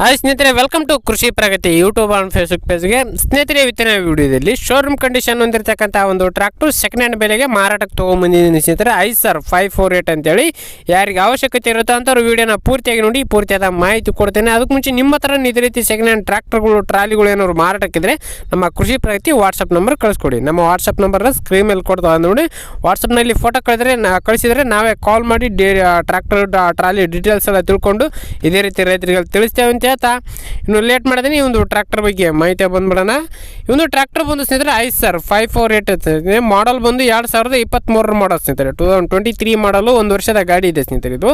Hi ಸ್ನೇಹಿತರೆ welcome to Krishi Pragati YouTube and Facebook ಪೇಜ್ಗೆ ಸ್ನೇಹಿತರೆ, ಇವತ್ತಿನ ವಿಡಿಯೋದಲ್ಲಿ ಶೋರೂಮ್ ಕಂಡೀಷನ್ ಹೊಂದಿರತಕ್ಕಂಥ ಒಂದು ಟ್ರಾಕ್ಟರ್ ಸೆಕೆಂಡ್ ಹ್ಯಾಂಡ್ ಬೆಲೆಗೆ ಮಾರಾಟಕ್ಕೆ ತೊಗೊಂಬಂದಿದ್ದೀನಿ ಸ್ನೇಹಿತರೆ. I sir five four eight ಅಂತೇಳಿ. ಯಾರಿಗೆ ಅವಶ್ಯಕತೆ ಇರುತ್ತೋ ಅಂಥವ್ರು ವೀಡಿಯೋನ ಪೂರ್ತಿಯಾಗಿ ನೋಡಿ, ಪೂರ್ತಿಯಾದ ಮಾಹಿತಿ ಕೊಡ್ತೇನೆ. ಅದಕ್ಕೆ ಮುಂಚೆ ನಿಮ್ಮ ಹತ್ರ ಇದೇ ರೀತಿ ಸೆಕೆಂಡ್ ಹ್ಯಾಂಡ್ ಟ್ರಾಕ್ಟರ್ಗಳು ಟ್ರಾಲಿಗಳು ಏನಾದ್ರು ಮಾರಾಟಕ್ಕಿದ್ರೆ ನಮ್ಮ ಕೃಷಿ ಪ್ರಗತಿ ವಾಟ್ಸಪ್ ನಂಬರ್ ಕಳಿಸ್ಕೊಡಿ. ನಮ್ಮ ವಾಟ್ಸಪ್ ನಂಬರ್ನ ಸ್ಕ್ರೀನ್ ಮೇಲೆ ಕೊಡ್ತಾ ನೋಡಿ. ವಾಟ್ಸಪ್ನಲ್ಲಿ ಫೋಟೋ ಕಳೆದ್ರೆ ಕಳಿಸಿದ್ರೆ ನಾವೇ ಕಾಲ್ ಮಾಡಿ ಡೇ ಟ್ರ್ಯಾಕ್ಟರ್ ಟ್ರಾಲಿ ಡೀಟೇಲ್ಸ್ ಎಲ್ಲ ತಿಳ್ಕೊಂಡು ಇದೇ ರೀತಿ ರೈತರಿಗೆ ತಿಳಿಸ್ತೇವೆ ಅಂತ ಹೇಳ್ತಾ ಇನ್ನು ಲೇಟ್ ಮಾಡಿದ್ರೆ ಈ ಒಂದು ಟ್ರ್ಯಾಕ್ಟರ್ ಬಗ್ಗೆ ಮಾಹಿತಿ ಬಂದ್ಬಿಡೋಣ. ಈ ಒಂದು ಟ್ರ್ಯಾಕ್ಟರ್ ಬಂದು ಸ್ನೇಹಿತರೆ, ಐದು sir five four eight model ಬಂದು ಎರಡು ಸಾವಿರದ ಇಪ್ಪತ್ತ್ಮೂರರ ಮಾಡಲ್ ಸ್ನೇಹಿತರೆ. ಟೂ ತೌಸಂಡ್ ಟ್ವೆಂಟಿ ತ್ರೀ ಮಾಡಲು ಒಂದು ವರ್ಷದ ಗಾಡಿ ಇದೆ ಸ್ನೇಹಿತರೆ ಇದು.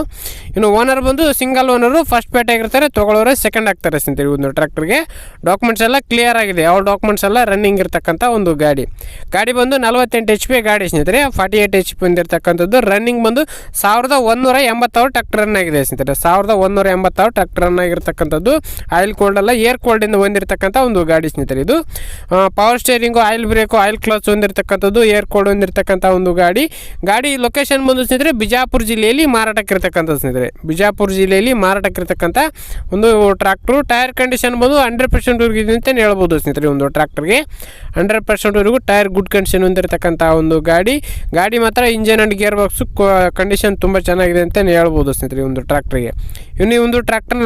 ಇನ್ನು ಓನರ್ ಬಂದು ಸಿಂಗಲ್ ಓನರು ಫಸ್ಟ್ ಪೇಟೆ ಆಗಿರ್ತಾರೆ, ತೊಗೊಳ್ಳೋರು ಸೆಕೆಂಡ್ ಆಗ್ತಾರೆ ಸ್ನೇಹಿತರೆ ಒಂದು ಟ್ರ್ಯಾಕ್ಟರ್ಗೆ ಡಾಕ್ಯುಮೆಂಟ್ಸ್ ಎಲ್ಲ ಕ್ಲಿಯರ್ ಆಗಿದೆ. ಯಾವ ಡಾಕ್ಯುಮೆಂಟ್ಸ್ ಎಲ್ಲ ರನ್ನಿಂಗ್ ಇರ್ತಕ್ಕಂಥ ಒಂದು ಗಾಡಿ. ಗಾಡಿ ಬಂದು ನಲವತ್ತೆಂಟು ಎಚ್ ಪಿ ಗಾಡಿ ಸ್ನೇಹಿತರೆ. ಫಾರ್ಟಿ ಏಟ್ ಎಚ್ ಪಿ ಬಂದಿರತಕ್ಕಂಥದ್ದು. ರನ್ನಿಂಗ್ ಬಂದು ಸಾವಿರದ ಒಂದೂರ ಎಂಬತ್ತಾರು ಟ್ರ್ಯಾಕ್ಟರ್ ರನ್ ಆಗಿದೆ ಸ್ನೇಹಿತರೆ. ಸಾವಿರದ ಒಂದೂರ ಎಂಬತ್ತಾರು ಟ್ರ್ಯಾಕ್ಟರ್ ರನ್ ಆಗಿರ್ತಕ್ಕಂಥದ್ದು. ಆಯಿಲ್ ಕೋಲ್ಡ್ ಅಲ್ಲ ಏರ್ ಕೋಲ್ಡಿಂದ ಹೊಂದಿರತಕ್ಕಂಥ ಒಂದು ಗಾಡಿ ಸ್ನೇಹಿತರೆ ಇದು. Power steering oil brake oil clutch ಹೊಂದಿರತಕ್ಕಂಥದ್ದು air cold ಹೊಂದಿರತಕ್ಕಂಥ ಒಂದು ಗಾಡಿ. ಗಾಡಿ ಲೊಕೇಶನ್ ಬಂದು ಸ್ನೇಹಿತರೆ ಬಿಜಾಪುರ ಜಿಲ್ಲೆಯಲ್ಲಿ ಮಾರಾಟಕ್ಕಿರ್ತಕ್ಕಂಥ ಸ್ನೇಹಿತರೆ. ಬಿಜಾಪುರ ಜಿಲ್ಲೆಯಲ್ಲಿ ಮಾರಾಟಕ್ಕಿರ್ತಕ್ಕಂಥ ಒಂದು ಟ್ರ್ಯಾಕ್ಟ್ರು ಟೈರ್ ಕಂಡೀಷನ್ ಬಂದು ಹಂಡ್ರೆಡ್ ಪರ್ಸೆಂಟ್ ಇದೆ ಅಂತ ಹೇಳ್ಬೋದು ಸ್ನೇಹಿತರೆ ಒಂದು ಟ್ರ್ಯಾಕ್ಟರ್ಗೆ ಹಂಡ್ರೆಡ್ ಪರ್ಸೆಂಟ್ವರೆಗೂ ಟೈರ್ ಗುಡ್ ಕಂಡೀಷನ್ ಹೊಂದಿರತಕ್ಕಂಥ ಒಂದು ಗಾಡಿ. ಗಾಡಿ ಮಾತ್ರ engine and gear box condition ತುಂಬ ಚೆನ್ನಾಗಿದೆ ಅಂತ ಹೇಳ್ಬೋದು ಸ್ನೇಹಿತರೆ ಒಂದು ಟ್ರ್ಯಾಕ್ಟ್ರಿಗೆ ಇನ್ನು ಈ ಒಂದು ಟ್ರ್ಯಾಕ್ಟರ್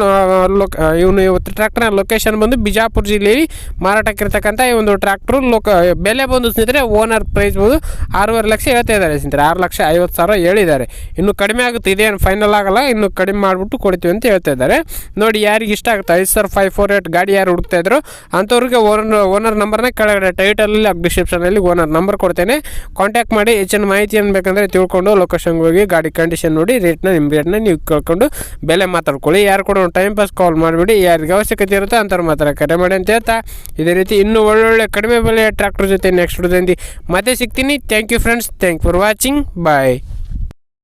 ಇವನು ಇವತ್ತು ಟ್ರ್ಯಾಕ್ಟರ್ನ ಲೊಕೇಶನ್ ಬಂದು ಬಿಜಾಪುರ ಜಿಲ್ಲೆಯಲ್ಲಿ ಮಾರಾಟಕ್ಕಿರ್ತಕ್ಕಂಥ ಈ ಒಂದು ಟ್ರ್ಯಾಕ್ಟ್ರು ಲೋಕ, ಬೆಲೆ ಬಂದು ಸ್ನೇಹಿತರೆ ಓನರ್ ಪ್ರೈಸ್ ಬಂದು ಆರೂವರೆ ಲಕ್ಷ ಹೇಳ್ತಾ ಇದ್ದಾರೆ ಸ್ನೇಹಿತರೆ. ಆರು ಲಕ್ಷ ಐವತ್ತು ಸಾವಿರ ಹೇಳಿದ್ದಾರೆ. ಇನ್ನು ಕಡಿಮೆ ಆಗುತ್ತೆ, ಇದೇನು ಫೈನಲ್ ಆಗಲ್ಲ, ಇನ್ನು ಕಡಿಮೆ ಮಾಡಿಬಿಟ್ಟು ಕೊಡ್ತೀವಿ ಅಂತ ಹೇಳ್ತಾ ಇದ್ದಾರೆ. ನೋಡಿ, ಯಾರಿಗೆ ಇಷ್ಟ ಆಗುತ್ತೆ, ಐದು ಸರ್ ಫೈವ್ ಫೋರ್ ಏಟ್ ಗಾಡಿ ಯಾರು ಹುಡುಕ್ತಾ ಇದ್ರು, ಅಂಥವ್ರಿಗೆ ಓನರ್ ಓನರ್ ನಂಬರ್ನ ಕೆಳಗಡೆ ಟೈಟಲಲ್ಲಿ ಡಿಸ್ಕ್ರಿಪ್ಷನಲ್ಲಿ ಓನರ್ ನಂಬರ್ ಕೊಡ್ತೇನೆ. ಕಾಂಟ್ಯಾಕ್ಟ್ ಮಾಡಿ, ಹೆಚ್ಚಿನ ಮಾಹಿತಿಯನ್ನು ಬೇಕಂದರೆ ತಿಳ್ಕೊಂಡು ಲೊಕೇಶನ್ಗೆ ಹೋಗಿ, ಗಾಡಿ ಕಂಡೀಷನ್ ನೋಡಿ ರೇಟ್ನ ನಿಮ್ಮ ರೇಟ್ನ ನೀವು ಕೇಳ್ಕೊಂಡು, ಬೆಲೆ ಮಾತಾಡ್ಕೊಳ್ಳಿ. ಯಾರು ಕೂಡ ಟೈಮ್ ಪಾಸ್ ಕಾಲ್ ಮಾಡಿಬಿಡಿ, ಯಾರಿಗೆ ಅವಶ್ಯಕತೆ ಇರುತ್ತೆ ಅಂಥವ್ರು ಮಾತ್ರ ಕರೆ ಮಾಡಿ ಅಂತ ಹೇಳ್ತಾ, ಇದೇ ರೀತಿ ಇನ್ನೂ ಒಳ್ಳೊಳ್ಳೆ ಕಡಿಮೆ ಬೆಲೆಯ ಟ್ರ್ಯಾಕ್ಟರ್ ಜೊತೆ ನೆಕ್ಸ್ಟ್ ಮತ್ತೆ ಸಿಗ್ತೀನಿ. Thank you friends thank for watching bye